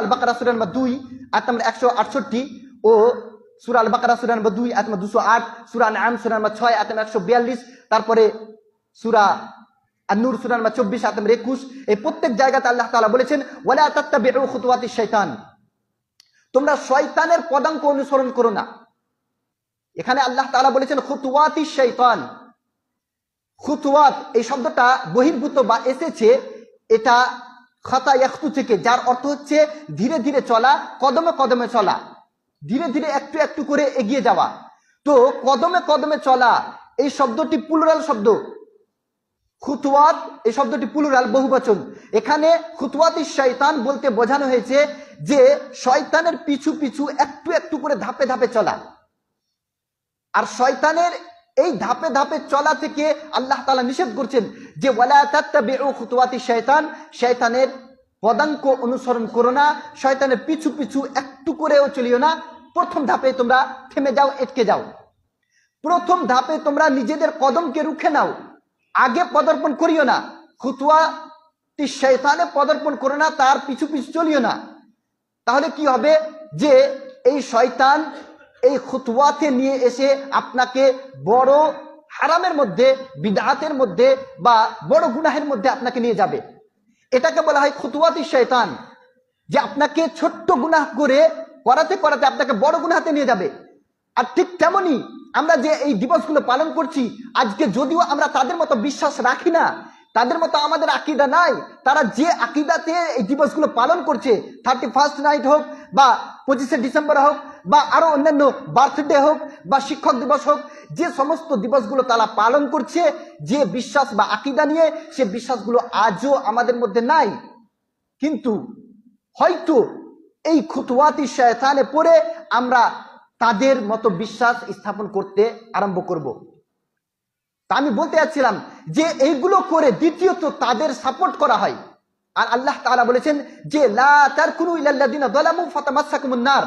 আল বাকারা সুরা নম্বর দুই, আয়াত নম্বর একশো আটষট্টি ও সুরা আল বাকারা সুরা নম্বর দুই, আয়াত নম্বর দুশো আট, সুরা নাম সুরা নম্বর ছয়, আয়াত নম্বর একশো বিয়াল্লিশ, তারপরে সুরা আর নূর সুরা নম্বর চব্বিশ, আয়াত নম্বর একুশ। এই প্রত্যেক জায়গাতে আল্লাহ তাআলা বলেছেন, ওয়ালা তাত্তাবিউ খুতুওয়াতি শয়তান। তোমরা শয়তানের পদাঙ্ক অনুসরণ করো না। এখানে আল্লাহ তালা বলেছেন, খুতুওয়াতি শয়তান। খুতুয়াত এই শব্দটা বহির্ভূত বা এসেছে, এটা খাতা ইয়াখতু থেকে, যার অর্থ হচ্ছে ধীরে ধীরে চলা, কদমে কদমে চলা। ধীরে ধীরে একটু একটু করে এগিয়ে যাওয়া। তো কদমে কদমে চলা, এই শব্দটি প্লুরাল শব্দ। খুতুয়াত এই শব্দটি প্লুরাল বহুবচন। এখানে খুতুয়াতি শয়তান বলতে বোঝানো হয়েছে যে শয়তানের পিছু পিছু একটু একটু করে ধাপে ধাপে চলা। আর শয়তানের এই ধাপে ধাপে চলা থেকে আল্লাহ তালা নিষেধ করছেন যে, ওয়ালা তাত্তাবিউ খুতুওয়াতি শয়তান শয়তানের পদাঙ্ক অনুসরণ করো না, শয়তানের পিছু পিছু একটু করেও চলিও না। প্রথম ধাপে তোমরা থেমে যাও, এটকে যাও। প্রথম ধাপে তোমরা নিজেদের কদমকে রুখে নাও। আগে পদার্পণ করিও না। খুতুয়া শয়তানে পদার্পণ করো না, তার পিছু পিছু চলিও না। তাহলে কি হবে? যে, এই শয়তান এই খুতওয়াতে নিয়ে এসে আপনাকে বড় হারামের মধ্যে বিদাতের মধ্যে বা বড় গুনাহের মধ্যে আপনাকে নিয়ে যাবে। এটাকে বলা হয় খুতুয়াতি শয়তান। যে আপনাকে ছোট্ট গুনাহ করে করাতে করাতে আপনাকে বড় গুনাহাতে নিয়ে যাবে। আর ঠিক তেমনই আমরা যে এই দিবসগুলো পালন করছি, আজকে যদিও আমরা তাদের মতো বিশ্বাস রাখি না তাদের মতো আমাদের আকিদা নাই তারা যে আকিদাতে এই দিবসগুলো পালন করছে থার্টি ফার্স্ট নাইট হোক বা পঁচিশে ডিসেম্বর হোক বা আরও অন্যান্য বার্থডে হোক বা শিক্ষক দিবস হোক, যে সমস্ত দিবসগুলো তারা পালন করছে, যে বিশ্বাস বা আকিদা নিয়ে সে বিশ্বাসগুলো আজও আমাদের মধ্যে নাই কিন্তু হয়তো এই খুতুয়াতি শয়তানে পড়ে আমরা তাদের মতো বিশ্বাস স্থাপন করতে আরম্ভ করব। তা আমি বলতে যাচ্ছিলাম যে এইগুলো করে দ্বিতীয়ত তাদের সাপোর্ট করা হয়। আর আল্লাহ তালা বলেছেন যে, লা তারকুনু ইলাল্লাযিনা যালামু ফাতামাসসাকুমুন নার।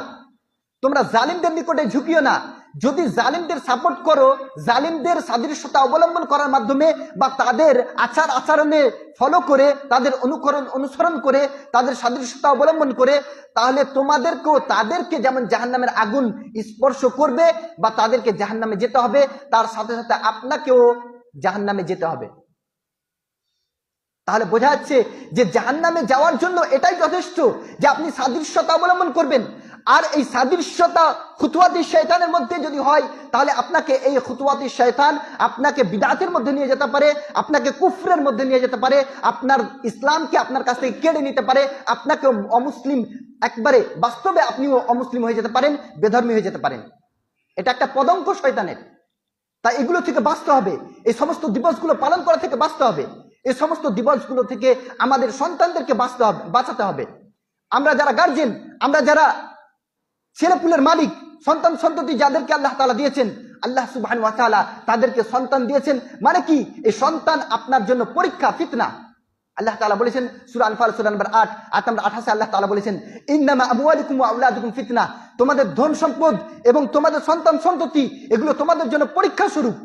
তোমরা জালিমদের নিকটে ঝুঁকিও না। যদি জালিমদের সাপোর্ট করো, জালিমদের সাদৃশ্যতা অবলম্বন করার মাধ্যমে বা তাদের আচার আচরণে ফলো করে, তাদের অনুকরণ অনুসরণ করে, তাদের সাদৃশ্যতা অবলম্বন করে, তাহলে তোমাদেরকেও তাদেরকে যেমন জাহান্নামের আগুন স্পর্শ করবে বা তাদেরকে জাহান্নামে যেতে হবে, তার সাথে সাথে আপনাকেও জাহান্নামে যেতে হবে। তাহলে বোঝা যাচ্ছে যে জাহান্নামে যাওয়ার জন্য এটাই যথেষ্ট যে আপনি সাদৃশ্যতা অবলম্বন করবেন। আর এই সাদৃশ্যতা খুতুয়াতি শয়তানের মধ্যে যদি হয়, তাহলে আপনাকে এই খুতুয়াতি শয়তান আপনাকে বিদাতের মধ্যে নিয়ে যেতে পারে, আপনাকে কুফরের মধ্যে নিয়ে যেতে পারে, আপনার ইসলামকে আপনার কাছ থেকে কেড়ে নিতে পারে, আপনাকে অমুসলিম, একবারে বাস্তবে আপনিও অমুসলিম হয়ে যেতে পারেন, বেধর্মী হয়ে যেতে পারেন। এটা একটা পদঙ্ক শয়তানের। তাই এগুলো থেকে বাঁচতে হবে। এই সমস্ত দিবসগুলো পালন করা থেকে বাঁচতে হবে। এই সমস্ত দিবসগুলো থেকে আমাদের সন্তানদেরকে বাঁচতে হবে, বাঁচাতে হবে। আমরা যারা গার্জেন আমরা যারা ছেলেপুলের মালিক, সন্তান সন্ততি যাদেরকে আল্লাহ তালা দিয়েছেন, আল্লাহ সুবাহান ওয়াতালা তাদেরকে সন্তান দিয়েছেন। মানে কি? এই সন্তান আপনার জন্য পরীক্ষা, ফিতনা। আল্লাহ তালা বলেছেন, সুরা আনফাল সুরা নম্বর আট আট নম্বর 28 আল্লাহ তালা বলেছেন, ইন্নামা আমওয়ালুকুম ওয়া আওলাদুকুম ফিতনা। তোমাদের ধন সম্পদ এবং তোমাদের সন্তান সন্ততি, এগুলো তোমাদের জন্য পরীক্ষা স্বরূপ।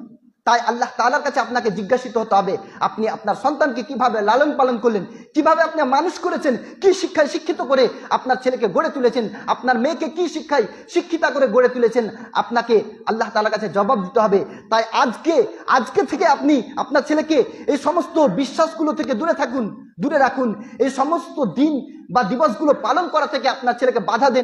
তাই আল্লাহ তালার কাছে আপনাকে জিজ্ঞাসিত হতে হবে, আপনি আপনার সন্তানকে কীভাবে লালন পালন করলেন? কীভাবে আপনি মানুষ করেছেন? কি শিক্ষায় শিক্ষিত করে আপনার ছেলেকে গড়ে তুলেছেন? আপনার মেয়েকে কি শিক্ষায় শিক্ষিতা করে গড়ে তুলেছেন? আপনাকে আল্লাহ তাআলার কাছে জবাব দিতে হবে। তাই আজকে আজকে থেকে আপনি আপনার ছেলেকে এই সমস্ত বিশ্বাসগুলো থেকে দূরে থাকুন, দূরে রাখুন। এই সমস্ত দিন বা দিবসগুলো পালন করা থেকে আপনার ছেলেকে বাধা দেন।